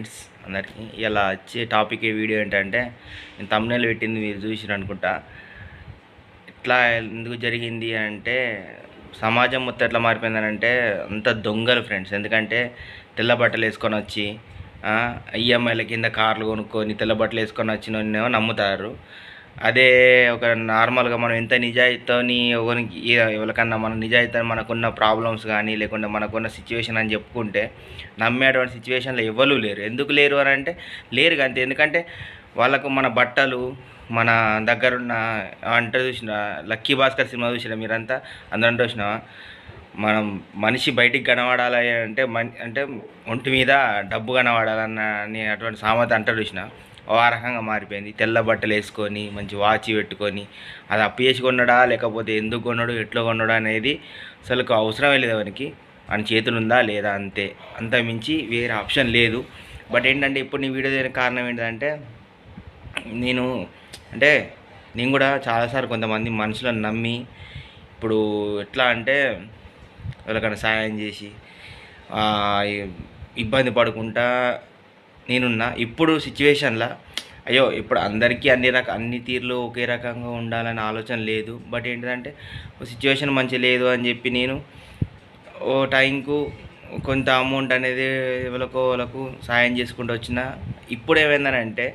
Friends అందరికీ. ఇలా వచ్చే టాపిక్ వీడియో ఏంటంటే నేను తమ్నేలు పెట్టింది మీరు చూసిన అనుకుంటా. ఇట్లా ఎందుకు జరిగింది అంటే సమాజం మొత్తం ఎట్లా మారిపోయిందనంటే అంత దొంగలు ఫ్రెండ్స్. ఎందుకంటే తెల్ల బట్టలు వేసుకొని వచ్చి ఈఎంఐల కింద కార్లు కొనుక్కొని తెల్ల బట్టలు వేసుకొని వచ్చిన నమ్ముతారు. అదే ఒక నార్మల్గా మనం ఎంత నిజాయితీని ఎవరికి ఎవరికన్నా మన నిజాయితీ మనకున్న ప్రాబ్లమ్స్ కానీ లేకుంటే మనకున్న సిచ్యువేషన్ అని చెప్పుకుంటే నమ్మేటువంటి సిచ్యువేషన్లో ఎవరు లేరు. ఎందుకు లేరు అని అంటే లేరు అంతే. ఎందుకంటే వాళ్ళకు మన బట్టలు మన దగ్గరున్న అంటే చూసిన లక్కీ భాస్కర్ సినిమా చూసిన మీరంతా? అందరం చూసిన? మనం మనిషి బయటికి కనబడాలి అంటే మన్ అంటే ఒంటి మీద డబ్బు కనబడాలన్న అని అటువంటి సామెత అంటారు చూసిన? ఆ రకంగా మారిపోయింది. తెల్ల బట్టలు వేసుకొని మంచి వాచ్ పెట్టుకొని అది అప్పు చేసి కొన్నాడా లేకపోతే ఎందుకు కొన్నాడు ఎట్లా కొన్నాడు అనేది అసలు అవసరమే లేదు అవనికి అని చేతులు ఉందా లేదా అంతే. అంత మించి వేరే ఆప్షన్ లేదు. బట్ ఏంటంటే ఇప్పుడు నీ వీడియో చేయడానికి కారణం ఏంటంటే నేను అంటే నేను కూడా చాలాసార్లు కొంతమంది మనుషులను నమ్మి ఇప్పుడు ఎట్లా అంటే వాళ్ళకన్నా సాయం చేసి ఇబ్బంది పడుకుంటా నేనున్నా. ఇప్పుడు సిచ్యువేషన్లో అయ్యో ఇప్పుడు అందరికీ అన్ని రక అన్ని తీర్లు ఒకే రకంగా ఉండాలనే ఆలోచన లేదు. బట్ ఏంటంటే సిచ్యువేషన్ మంచి లేదు అని చెప్పి నేను ఓ టైంకు కొంత అమౌంట్ అనేది ఎవరికో వాళ్ళకు సాయం చేసుకుంటూ వచ్చిన. ఇప్పుడు ఏమైందనంటే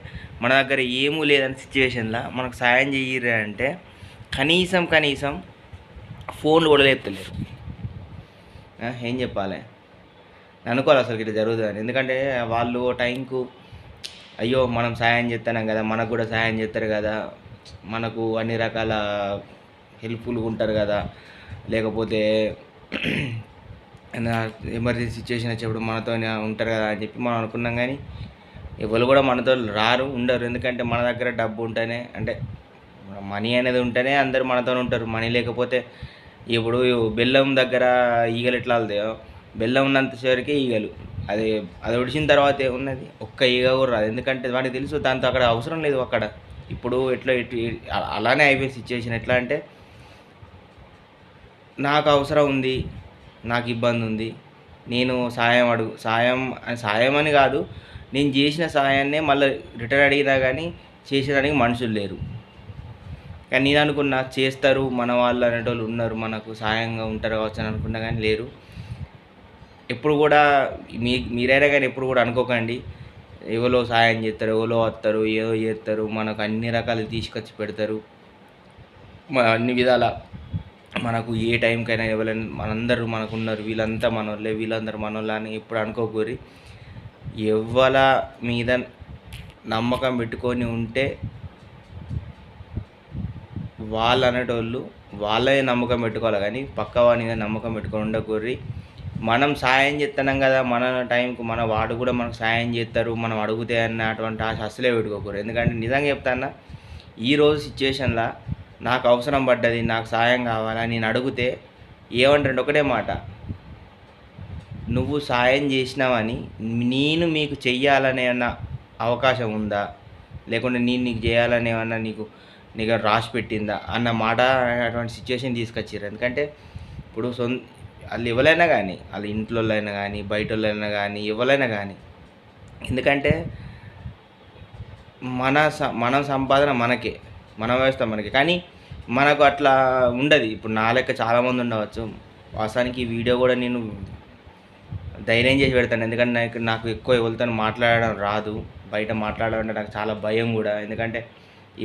మన దగ్గర ఏమీ లేదని సిచ్యువేషన్లో మనకు సాయం చేయరు అంటే కనీసం కనీసం ఫోన్లు కూడా లేపుతలేరు. ఏం చెప్పాలి? అనుకోవాలి అసలు ఇట్లా జరుగుతుందని. ఎందుకంటే వాళ్ళు టైంకు అయ్యో మనం సాయం చేస్తున్నాం కదా మనకు కూడా సాయం చేస్తారు కదా మనకు అన్ని రకాల హెల్ప్ఫుల్గా ఉంటారు కదా లేకపోతే ఎమర్జెన్సీ సిచ్యువేషన్ వచ్చేప్పుడు మనతో ఉంటారు కదా అని చెప్పి మనం అనుకున్నాం కానీ ఎవరు కూడా మనతో రారు ఉండరు. ఎందుకంటే మన దగ్గర డబ్బు ఉంటేనే అంటే మనీ అనేది ఉంటేనే అందరు మనతో ఉంటారు. మనీ లేకపోతే ఇప్పుడు బెల్లం దగ్గర ఈగలు ఎట్లా వెళ్తాయో బెల్లం ఉన్నంతసేవరకే ఈగలు. అది అది ఒడిచిన తర్వాత ఏమున్నది? ఒక్క ఈగ కూడా ఎందుకంటే వాడికి తెలుసు దాంతో అక్కడ అవసరం లేదు అక్కడ. ఇప్పుడు ఎట్లా ఎటు అలానే అయిపోయింది సిచ్యువేషన్ ఎట్లా అంటే నాకు అవసరం ఉంది నాకు ఇబ్బంది ఉంది నేను సాయం అడుగు సాయం సాయం అని కాదు నేను చేసిన సాయాన్నే మళ్ళీ రిటర్న్ అడిగినా కానీ చేసేదానికి మనుషులు లేరు. కానీ నేను అనుకున్నా చేస్తారు మన వాళ్ళు అనేటోళ్ళు ఉన్నారు మనకు సాయంగా ఉంటారు కావచ్చు అని అనుకున్నా కానీ లేరు. ఎప్పుడు కూడా మీ మీరైనా కానీ ఎప్పుడు కూడా అనుకోకండి. ఎవరో సాయం చేస్తారు ఎవరో వస్తారు ఏదో చేస్తారు మనకు అన్ని రకాలు తీసుకొచ్చి పెడతారు. అన్ని విధాల. మనకు ఏ టైంకైనా ఎవరైనా మనందరూ మనకు ఉన్నారు వీళ్ళంతా మనోళ్ళే వీళ్ళందరూ మనోళ్ళే అని ఎప్పుడు అనుకోకూరి. ఎవల మీద నమ్మకం పెట్టుకొని ఉంటే వాళ్ళు అనేటోళ్ళు వాళ్ళే నమ్మకం పెట్టుకోవాలి. కానీ పక్క వాడి మీద నమ్మకం పెట్టుకొని ఉండకూరి. మనం సాయం చేస్తున్నాం కదా మన టైంకు మన వాడు కూడా మనకు సాయం చేస్తారు మనం అడుగుతే అన్నటువంటి ఆశ అసలే పెట్టుకోకూడదు. ఎందుకంటే నిజంగా చెప్తానా ఈరోజు సిచ్యువేషన్లో నాకు అవసరం పడ్డది నాకు సాయం కావాలని నేను అడిగితే ఏమంటాడు ఒకటే మాట. నువ్వు సాయం చేసినావని నేను మీకు చెయ్యాలనే అన్న అవకాశం ఉందా? లేకుంటే నేను నీకు చేయాలని ఏమన్నా నీకు నీకు రాసి పెట్టిందా? అన్న మాట అటువంటి సిచ్యువేషన్ తీసుకొచ్చారు ఎందుకంటే ఇప్పుడు సొంత వాళ్ళు ఎవరైనా కానీ వాళ్ళ ఇంట్లో అయినా కానీ బయట వాళ్ళైనా కానీ ఎవరైనా కానీ. ఎందుకంటే మన స మన సంపాదన మనకే మన వ్యవస్థ మనకే. కానీ మనకు అట్లా ఉండదు. ఇప్పుడు నా లెక్క చాలామంది ఉండవచ్చు. వాస్తవానికి ఈ వీడియో కూడా నేను ధైర్యం చేసి పెడతాను. ఎందుకంటే నాకు నాకు ఎక్కువ ఎవరితో మాట్లాడడం రాదు. బయట మాట్లాడాలంటే నాకు చాలా భయం కూడా. ఎందుకంటే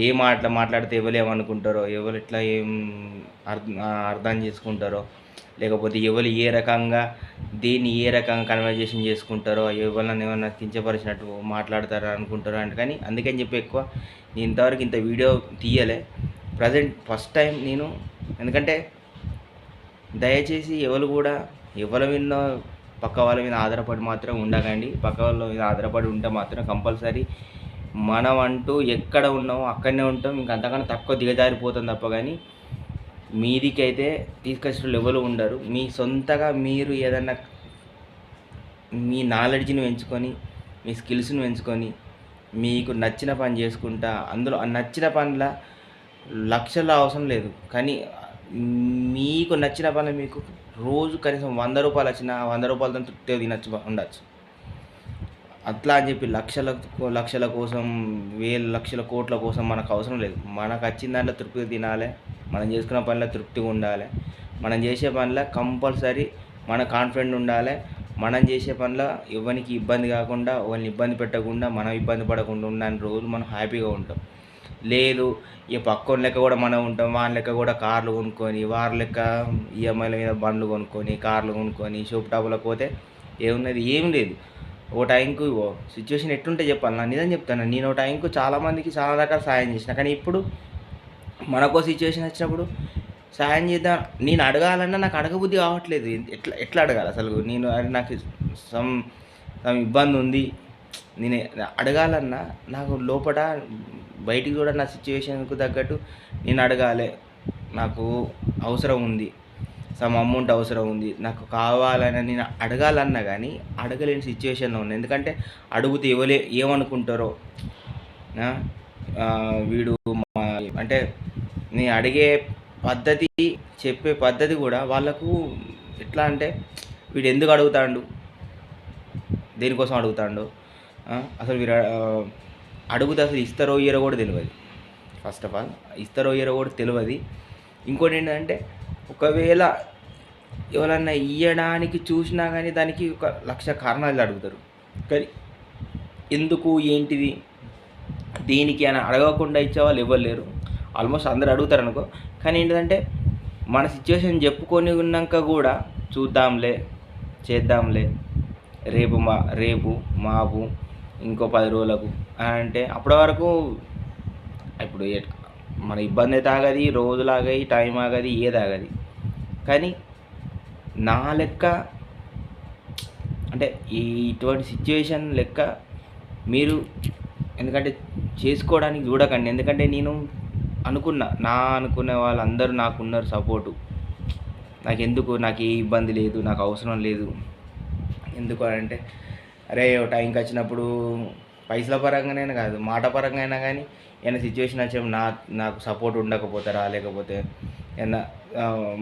ఏ మాటలు మాట్లాడితే ఎవరు ఏమనుకుంటారో ఎవరు ఎట్లా ఏం అర్థం అర్థం చేసుకుంటారో లేకపోతే ఎవరు ఏ రకంగా దీన్ని ఏ రకంగా కన్వర్జేషన్ చేసుకుంటారో ఎవరిని ఏమన్నా కించపరిచినట్టు మాట్లాడతారో అనుకుంటారో అంటే కానీ అందుకని చెప్పి ఎక్కువ నేను ఇంతవరకు ఇంత వీడియో తీయలే. ప్రజెంట్ ఫస్ట్ టైం నేను ఎందుకంటే దయచేసి ఎవరు కూడా ఎవరి మీద పక్క వాళ్ళ మీద ఆధారపడి మాత్రం ఉండకండి. పక్క వాళ్ళ మీద ఆధారపడి ఉంటే మాత్రం కంపల్సరీ మనం అంటూ ఎక్కడ ఉన్నామో అక్కడనే ఉంటాం. ఇంకా అంతకన్నా తక్కువ దిగజారిపోతాం తప్ప కానీ మీదికైతే తీసుకొచ్చిన ఎవరు ఉండరు. మీ సొంతగా మీరు ఏదన్నా మీ నాలెడ్జ్ని పెంచుకొని మీ స్కిల్స్ని పెంచుకొని మీకు నచ్చిన పని చేసుకుంటా అందులో నచ్చిన పనుల లక్షల అవసరం లేదు. కానీ మీకు నచ్చిన పనులు మీకు రోజు కనీసం వంద రూపాయలు వచ్చినా వంద రూపాయలతో తినచ్చు ఉండొచ్చు. అట్లా అని చెప్పి లక్షల లక్షల కోసం వేల లక్షల కోట్ల కోసం మనకు అవసరం లేదు. మనకు వచ్చిన దాంట్లో తృప్తి తినాలి మనం చేసుకున్న పనిలో తృప్తిగా ఉండాలి. మనం చేసే పనిలో కంపల్సరీ మన కాన్ఫిడెంట్ ఉండాలి. మనం చేసే పనిలో ఎవరికి ఇబ్బంది కాకుండా వాళ్ళని ఇబ్బంది పెట్టకుండా మనం ఇబ్బంది పడకుండా ఉండని రోజులు మనం హ్యాపీగా ఉంటాం. లేదు ఇక పక్కోని లెక్క కూడా మనం ఉంటాం వాళ్ళ లెక్క కూడా కార్లు కొనుక్కొని వారి లెక్క ఈఎంఐల మీద బండ్లు కొనుక్కొని కార్లు కొనుక్కొని షోప్ టాపులకు పోతే ఏమున్నది? ఏం లేదు. ఓ టైంకు సిచ్యువేషన్ ఎట్లుంటే చెప్పాలి. నా నిజం చెప్తాను. నేను ఓ టైంకు చాలామందికి చాలా రకాల సాయం చేసిన. కానీ ఇప్పుడు మనకో సిచ్యువేషన్ వచ్చినప్పుడు సాయం చేద్దాం. నేను అడగాలన్నా నాకు అడగబుద్ధి కావట్లేదు. ఎట్లా ఎట్లా అడగాలి అసలు? నేను నాకు సమ్ సమ్ ఇబ్బంది ఉంది. నేను అడగాలన్నా నాకు లోపల బయటికి కూడా నా సిచ్యువేషన్కు తగ్గట్టు నేను అడగాలి. నాకు అవసరం ఉంది. సమ్ అమౌంట్ అవసరం ఉంది. నాకు కావాలని నేను అడగాలన్నా కానీ అడగలేని సిచ్యువేషన్లో ఉన్నా. ఎందుకంటే అడుగుతే ఎవలే ఏమనుకుంటారో వీడు మా అంటే నేను అడిగే పద్ధతి చెప్పే పద్ధతి కూడా వాళ్ళకు ఎట్లా అంటే వీడు ఎందుకు అడుగుతాడు? దేనికోసం అడుగుతాడు? అసలు వీరు అడుగుతే అసలు ఇస్తారో ఇయ్యరో కూడా తెలియదు ఫస్ట్ ఆఫ్ ఆల్ ఇస్తారో ఇయ్యరో కూడా తెలియదు ఇంకోటి ఏంటంటే ఒకవేళ ఎవరన్నా ఇయ్యడానికి చూసినా కానీ దానికి ఒక లక్ష కారణాలు అడుగుతారు. కానీ ఎందుకు ఏంటిది? దీనికి అని అడగకుండా ఇచ్చేవాళ్ళు ఎవరు లేరు. ఆల్మోస్ట్ అందరు అడుగుతారు అనుకో. కానీ ఏంటంటే మన సిచ్యువేషన్ చెప్పుకొని ఉన్నాక కూడా చూద్దాంలే చేద్దాంలే. రేపు మా రేపు మాపు ఇంకో పది రోజులకు అని అంటే అప్పటి వరకు ఇప్పుడు మన ఇబ్బంది అయితే ఆగది రోజులు టైం ఆగది ఏది ఆగది. కానీ నా లెక్క అంటే ఈ ఇటువంటి సిచ్యువేషన్ లెక్క మీరు ఎందుకంటే చేసుకోవడానికి చూడకండి. ఎందుకంటే నేను అనుకున్నా నా అనుకునే వాళ్ళందరూ నాకున్నారు సపోర్టు నాకు ఎందుకు నాకు ఏ ఇబ్బంది లేదు నాకు అవసరం లేదు. ఎందుకు అని అంటే అరే టైంకి వచ్చినప్పుడు పైసల పరంగానైనా కాదు మాట పరంగా అయినా కానీ ఏమైనా సిచ్యువేషన్ వచ్చే నా నాకు సపోర్ట్ ఉండకపోతారా లేకపోతే ఏదైనా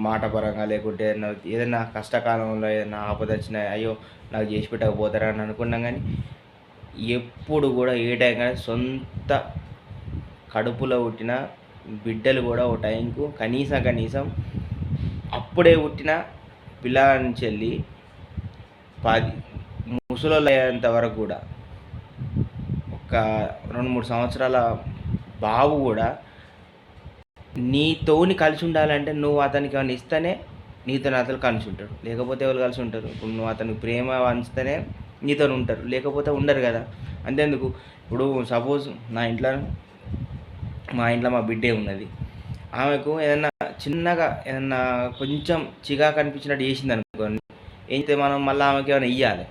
మాట పరంగా లేకుంటే ఏదైనా ఏదైనా కష్టకాలంలో ఏదైనా ఆపద వచ్చినా అయ్యో నాకు చేసి పెట్టకపోతారా అని అనుకున్నాం కానీ ఎప్పుడు కూడా ఏ టైం కానీ సొంత కడుపులో పుట్టిన బిడ్డలు కూడా ఓ టైంకు కనీసం కనీసం అప్పుడే పుట్టిన పిల్లల నుంచి వెళ్ళి పది ముసలోళ్ళు వరకు కూడా ఒక రెండు మూడు సంవత్సరాల బాబు కూడా నీతోని కలిసి ఉండాలంటే నువ్వు అతనికి ఏమైనా ఇస్తేనే నీతో అతను కలిసి ఉంటాడు లేకపోతే ఎవరు కలిసి ఉంటారు ఇప్పుడు నువ్వు అతనికి ప్రేమ వంచితేనే నీతో ఉంటారు. లేకపోతే ఉండరు కదా. అంతేందుకు? ఇప్పుడు సపోజ్ నా ఇంట్లో మా ఇంట్లో మా బిడ్డే ఉన్నది. ఆమెకు ఏదన్నా చిన్నగా ఏదన్నా కొంచెం చిగా కనిపించినట్టు చేసింది అనుకోండి అయితే మనం మళ్ళీ ఆమెకి ఏమైనా ఇవ్వాలి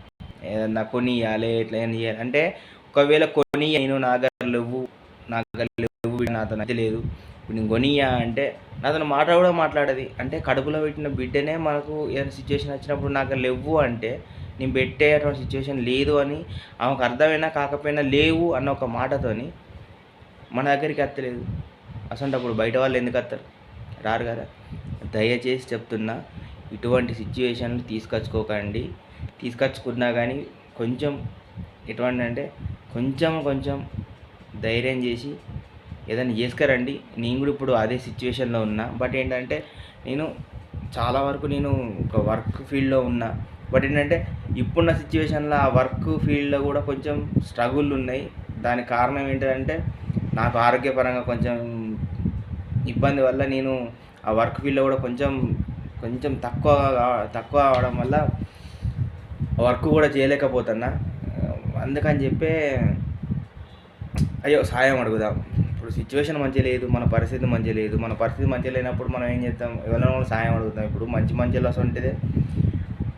ఏదన్నా కొని ఇవ్వాలి ఇట్లా ఏమైనా ఇవ్వాలి అంటే ఒకవేళ కొని నేను నా దగ్గర లేవు నా దగ్గర లేవు నాతో అయితే లేదు. ఇప్పుడు నేను కొనియా అంటే నాతో మాట కూడా మాట్లాడేది. అంటే కడుపులో పెట్టిన బిడ్డనే మనకు ఏదైనా సిచ్యువేషన్ వచ్చినప్పుడు నాకు లేవు అంటే నేను పెట్టే అటువంటి సిచ్యువేషన్ లేదు అని ఆమెకు అర్థమైనా కాకపోయినా లేవు అన్న ఒక మాటతోని మన దగ్గరికి వస్తలేదు. అసలు బయట వాళ్ళు ఎందుకు వస్తారు? రారు కదా. దయచేసి చెప్తున్నా ఇటువంటి సిచ్యువేషన్లు తీసుకొచ్చుకోకండి. తీసుకొచ్చుకున్నా కానీ కొంచెం ఎటువంటి అంటే కొంచెం కొంచెం ధైర్యం చేసి ఏదైనా చేసుకురండి. నేను కూడా ఇప్పుడు అదే సిచ్యువేషన్లో ఉన్నా. బట్ ఏంటంటే నేను చాలా వరకు నేను ఒక వర్క్ ఫీల్డ్లో ఉన్నా. బట్ ఏంటంటే ఇప్పుడున్న సిచ్యువేషన్లో ఆ వర్క్ ఫీల్డ్లో కూడా కొంచెం స్ట్రగుల్ ఉన్నాయి. దానికి కారణం ఏంటంటే నాకు ఆరోగ్యపరంగా కొంచెం ఇబ్బంది వల్ల నేను ఆ వర్క్ ఫీల్డ్లో కూడా కొంచెం కొంచెం తక్కువ తక్కువ అవడం వల్ల వర్క్ కూడా చేయలేకపోతున్నా. అందుకని చెప్పే అయ్యో సాయం అడుగుదాం. ఇప్పుడు సిచ్యువేషన్ మంచిగా లేదు మన పరిస్థితి మంచిగా లేదు మన పరిస్థితి మంచిగా లేనప్పుడు మనం ఏం చేస్తాం? ఎవరైనా కూడా సాయం అడుగుతాం. ఇప్పుడు మంచి మంచిలో ఉంటే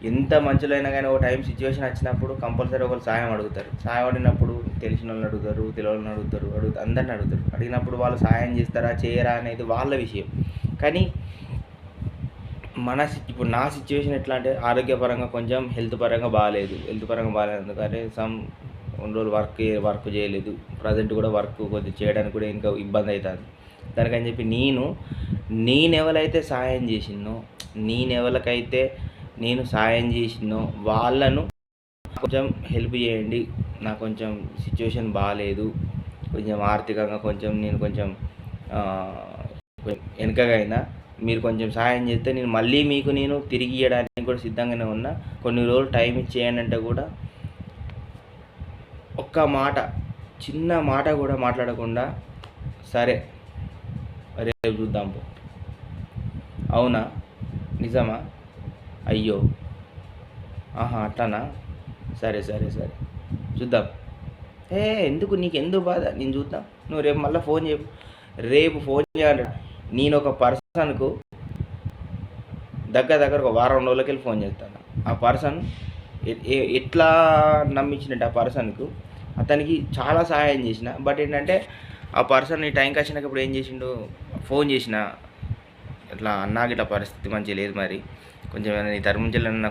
ఎంత మంచిలో అయినా కానీ ఒక టైం సిచ్యువేషన్ వచ్చినప్పుడు కంపల్సరీ ఒకరు సాయం అడుగుతారు. సాయం అడిగినప్పుడు తెలిసిన వాళ్ళని అడుగుతారు తెలియని వాళ్ళని అడుగుతారు అడుగుతారు అందరిని అడుగుతారు. అడిగినప్పుడు వాళ్ళు సాయం చేస్తారా చేయరా అనేది వాళ్ళ విషయం. కానీ మన సి- ఇప్పుడు నా సిచ్యువేషన్ ఎట్లా అంటే ఆరోగ్యపరంగా కొంచెం హెల్త్ పరంగా బాగాలేదు. హెల్త్ పరంగా బాగాలేదు ఎందుకంటే సమ్ కొన్ని రోజులు వర్క్ వర్క్ చేయలేదు. ప్రజెంట్ కూడా వర్క్ కొద్దిగా చేయడానికి కూడా ఇంకా ఇబ్బంది అవుతుంది దానికని చెప్పి నేను నేను ఎవరైతే సాయం చేసినో నేను ఎవరికైతే నేను సాయం చేసినో వాళ్ళను కొంచెం హెల్ప్ చేయండి. నాకు కొంచెం సిచ్యువేషన్ బాగాలేదు కొంచెం ఆర్థికంగా కొంచెం నేను కొంచెం ఆ, వెనుకగా అయినా మీరు కొంచెం సహాయం చేస్తే నేను మళ్ళీ మీకు నేను తిరిగి ఇవ్వడానికి కూడా సిద్ధంగానే ఉన్నా. కొన్ని రోజులు టైం ఇచ్చేయనంటే కూడా ఒక్క మాట చిన్న మాట కూడా మాట్లాడకుండా సరే రేపు చూద్దాం పో. అవునా? నిజమా? అయ్యో. ఆహా అట్లానా? సరే సరే సరే. చూద్దాం. ఏ ఎందుకు నీకు ఎందుకు బాధ? నేను చూద్దాం. నువ్వు రేపు మళ్ళీ ఫోన్ చేయ. రేపు ఫోన్ చేయాలి నేను ఒక పర్సన్కు దగ్గర దగ్గర ఒక వారం రోజులకి వెళ్ళి ఫోన్ చేస్తాను. ఆ పర్సన్ ఎట్లా నమ్మించినట్టు ఆ పర్సన్కు? అతనికి చాలా సహాయం చేసిన. బట్ ఏంటంటే ఆ పర్సన్ ఈ టైంకి వచ్చినప్పుడు ఏం చేసిండు? ఫోన్ చేసిన. ఇట్లా నాకు ఇట్లా పరిస్థితి మంచిగా లేదు మరి. కొంచెం నీ తరపు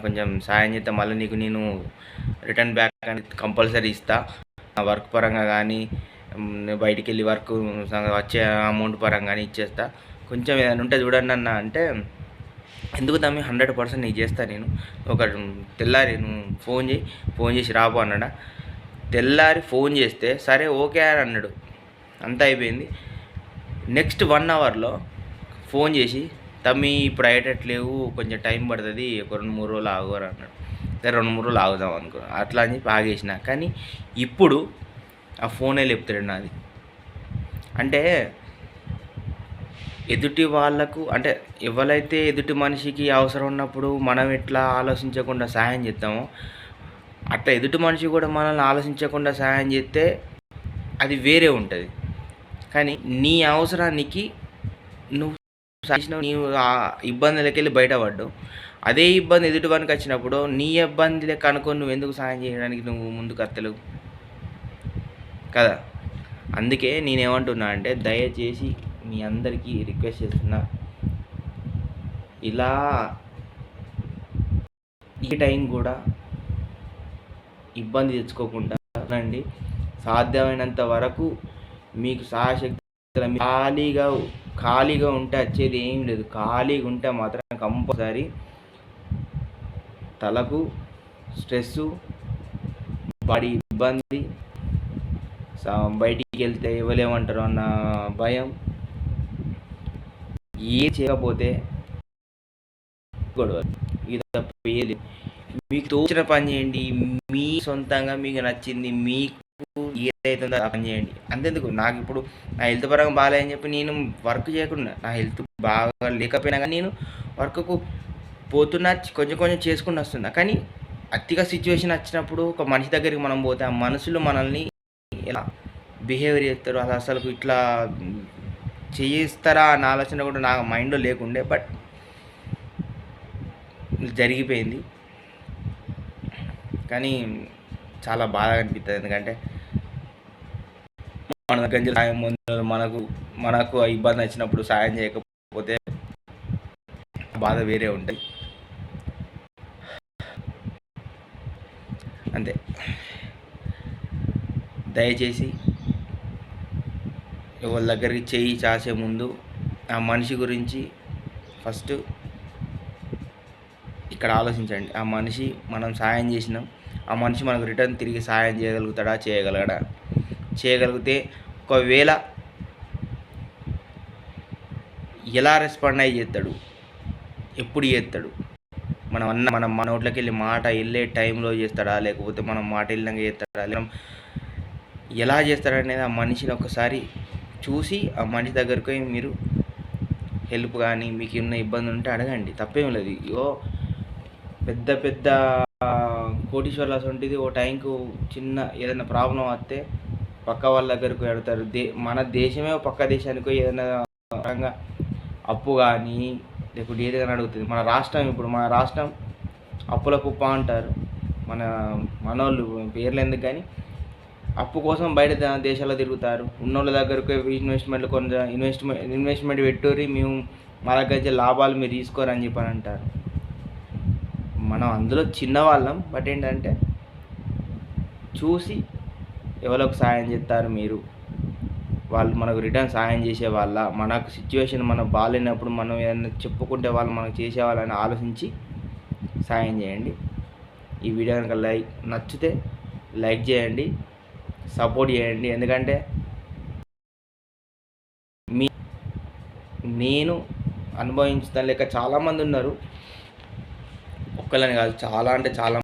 కొంచెం సాయం చేస్తే మళ్ళీ నీకు నేను రిటర్న్ బ్యాక్ అని కంపల్సరీ ఇస్తా. నా వర్క్ పరంగా కానీ బయటికి వెళ్ళి వర్క్ వచ్చే అమౌంట్ పరంగా కానీ ఇచ్చేస్తా. కొంచెం ఏదైనా ఉంటే చూడండి అన్న అంటే ఎందుకు తమ్మి హండ్రెడ్ పర్సెంట్ నీకు చేస్తా నేను? ఒక తెల్లారి నువ్వు ఫోన్ చేయి ఫోన్ చేసి రాబో అన్నాడా? తెల్లారి ఫోన్ చేస్తే సరే ఓకే అని అన్నాడు. అంతా అయిపోయింది. నెక్స్ట్ వన్ అవర్లో ఫోన్ చేసి తమ్మి ఇప్పుడు అయ్యేటట్లేవు కొంచెం టైం పడుతుంది ఒక రెండు మూడు రోజులు ఆగురు అన్నాడు. సరే రెండు మూడు రోజులు ఆగుదాం అనుకో. అట్లా అని చెప్పి ఆగేసిన. కానీ ఇప్పుడు ఆ ఫోనే లేపుతాడు నాది. అంటే ఎదుటి వాళ్ళకు అంటే ఎవరైతే ఎదుటి మనిషికి అవసరం ఉన్నప్పుడు మనం ఎట్లా ఆలోచించకుండా సహాయం చేస్తామో అట్లా ఎదుటి మనిషి కూడా మనల్ని ఆలోచించకుండా సహాయం చేస్తే అది వేరే ఉంటుంది. కానీ నీ అవసరానికి నువ్వు సాధించిన నీవు ఆ ఇబ్బందులకి వెళ్ళి బయటపడ్డు అదే ఇబ్బంది ఎదుటి వానికి వచ్చినప్పుడు నీ ఇబ్బందిలే లెక్క అనుకొని నువ్వు ఎందుకు సహాయం చేయడానికి నువ్వు ముందుకు వస్తలేవు? కదా? అందుకే నేనేమంటున్నా అంటే దయచేసి మీ అందరికీ రిక్వెస్ట్ చేస్తున్నా. ఇలా ఈ టైం కూడా ఇబ్బంది తెచ్చుకోకుండా రండి సాధ్యమైనంత వరకు మీకు సహాయశక్తి ఖాళీగా ఖాళీగా ఉంటే వచ్చేది ఏం లేదు. ఖాళీగా ఉంటే మాత్రం కంపల్సరీ తలకు స్ట్రెస్ బాడీ ఇబ్బంది బయటికి వెళ్తే ఇవ్వలేమంటారు అన్న భయం. ఏ చేయకపోతే గొడవ. ఇది తప్ప మీకు తోచిన పని చేయండి మీ సొంతంగా మీకు నచ్చింది మీకు ఏదైతుందో ఆ పని చేయండి. అంతెందుకు? నాకు ఇప్పుడు నా హెల్త్ పరంగా బాగాలేదని చెప్పి నేను వర్క్ చేయకుండా నా హెల్త్ బాగా లేకపోయినా కానీ నేను వర్క్కు పోతున్నా కొంచెం కొంచెం చేసుకుంటూ వస్తున్నా. కానీ అతిగా సిచ్యువేషన్ వచ్చినప్పుడు ఒక మనిషి దగ్గరికి మనం పోతే ఆ మనుషులు మనల్ని ఎలా బిహేవియర్ చేస్తారు అసలు ఇట్లా చేయిస్తారా అన్న ఆలోచన కూడా నా మైండ్లో లేకుండే బట్ జరిగిపోయింది. కానీ చాలా బాధగా అనిపిస్తుంది ఎందుకంటే మన దగ్గర సాయం పొందారు మనకు మనకు ఆ ఇబ్బంది వచ్చినప్పుడు సాయం చేయకపోతే బాధ వేరే ఉంటుంది. అంతే. దయచేసి ఎవరి దగ్గరికి చేయి చాసే ముందు ఆ మనిషి గురించి ఫస్ట్ ఇక్కడ ఆలోచించండి. ఆ మనిషి మనం సాయం చేసినాం. ఆ మనిషి మనకు రిటర్న్ తిరిగి సాయం చేయగలుగుతాడా చేయగలగడా చేయగలిగితే ఒకవేళ ఎలా రెస్పాండ్ అయ్యి చేస్తాడు? ఎప్పుడు చేస్తాడు? మనం అన్న మనం మన నోట్లోకి వెళ్ళి మాట వెళ్ళే టైంలో చేస్తాడా? లేకపోతే మనం మాట వెళ్ళినాక చేస్తాడా? లేదా ఎలా చేస్తాడనేది ఆ మనిషిని ఒకసారి చూసి ఆ మనిషి దగ్గరికి పోయి మీరు హెల్ప్ కానీ మీకు ఉన్న ఇబ్బంది ఉంటే అడగండి. తప్పేం లేదు. ఇగో పెద్ద పెద్ద కోటీశ్వర్లు అసంటిది ఓ టైంకు చిన్న ఏదైనా ప్రాబ్లం వస్తే పక్క వాళ్ళ దగ్గరకు పెడతారు దే మన దేశమే పక్క దేశానికి ఏదైనా పరంగా అప్పు కానీ లేకుంటే ఏదైనా అడుగుతుంది. మన రాష్ట్రం ఇప్పుడు మన రాష్ట్రం అప్పుల కుప్ప అంటారు. మన మనోళ్ళు పేర్లు ఎందుకు కానీ అప్పు కోసం బయట దేశాల్లో తిరుగుతారు. ఉన్నోళ్ళ దగ్గరకు ఇన్వెస్ట్మెంట్లు కొంత ఇన్వెస్ట్మెంట్ ఇన్వెస్ట్మెంట్ పెట్టుర్రి మేము మా దగ్గర లాభాలు మీరు తీసుకోరని చెప్పి అని అంటారు. మనం అందులో చిన్నవాళ్ళం బట్ ఏంటంటే చూసి ఎవరికి సాయం చేస్తారు మీరు. వాళ్ళు మనకు రిటర్న్ సాయం చేసే వాళ్ళ మనకు సిచ్యువేషన్ మనం బాగాలేనప్పుడు మనం ఏదైనా చెప్పుకుంటే వాళ్ళు మనకు చేసే వాళ్ళని ఆలోచించి సాయం చేయండి. ఈ వీడియో కనుక లైక్ నచ్చితే లైక్ చేయండి. సపోర్ట్ చేయండి. ఎందుకంటే మీ నేను అనుభవించిన లెక్క చాలామంది ఉన్నారు. ఒక్కళ్ళని కాదు చాలా అంటే చాలా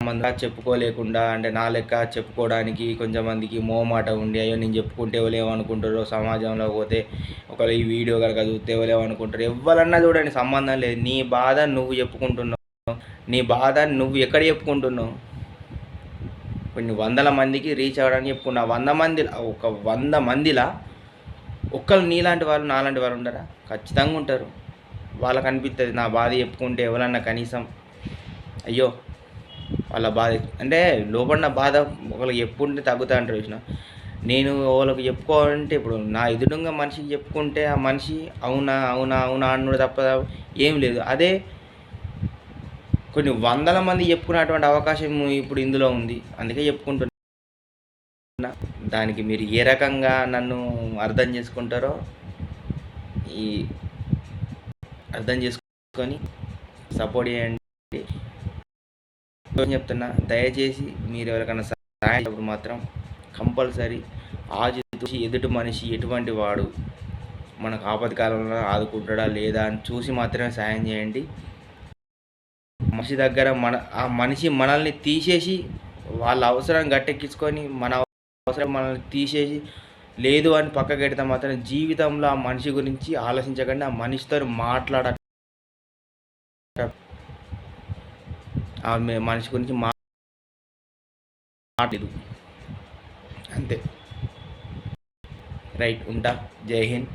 మంది చెప్పుకోలేకుండా అంటే నా లెక్క చెప్పుకోవడానికి కొంచెం మందికి మోమాట ఉండి అయ్యో నేను చెప్పుకుంటే ఎవరేమనుకుంటారో సమాజంలో పోతే ఒకవేళ ఈ వీడియో కనుక చూస్తే ఎవరేమనుకుంటారు ఎవరన్నా చూడండి సంబంధం లేదు. నీ బాధ నువ్వు చెప్పుకుంటున్నావు. నీ బాధ నువ్వు ఎక్కడ చెప్పుకుంటున్నావు? కొన్ని వందల మందికి రీచ్ అవ్వడానికి చెప్పుకున్నా వంద మంది ఒక వంద మందిలా ఒక్కరు నీలాంటి వాళ్ళు నాలాంటి వాళ్ళు ఉండరా? ఖచ్చితంగా ఉంటారు. వాళ్ళకి అనిపిస్తుంది నా బాధ చెప్పుకుంటే ఎవరన్నా కనీసం అయ్యో వాళ్ళ బాధ అంటే లోపడిన బాధ ఒకరికి చెప్పుకుంటే తగ్గుతా అంటారు చూసిన. నేను వాళ్ళకి చెప్పుకోవాలంటే ఇప్పుడు నా ఎదురుగా మనిషికి చెప్పుకుంటే ఆ మనిషి అవునా అవునా అవునా అన్నాడు తప్ప ఏం లేదు. అదే కొన్ని వందల మంది చెప్పుకునేటువంటి అవకాశం ఇప్పుడు ఇందులో ఉంది. అందుకే చెప్పుకుంటున్నా. దానికి మీరు ఏ రకంగా నన్ను అర్థం చేసుకుంటారో ఈ అర్థం చేసుకొని సపోర్ట్ చేయండి. చెప్తున్నా? దయచేసి మీరు ఎవరికైనా సహాయం చేసినప్పుడు మాత్రం కంపల్సరీ ఆజు చూసి ఎదుటి మనిషి ఎటువంటి వాడు మనకు ఆపద కాలంలో ఆదుకుంటాడా లేదా అని చూసి మాత్రమే సాయం చేయండి. మనిషి దగ్గర మన ఆ మనిషి మనల్ని తీసేసి వాళ్ళ అవసరం గట్టెక్కించుకొని మన అవసరం మనల్ని తీసేసి లేదు అని పక్కకి పెడితే మాత్రం జీవితంలో ఆ మనిషి గురించి ఆలోచించకండి ఆ మనిషితో మాట్లాడ ఆ మనిషి గురించి మాట్లాడలేదు. అంతే. రైట్ ఉంటా. జై హింద్.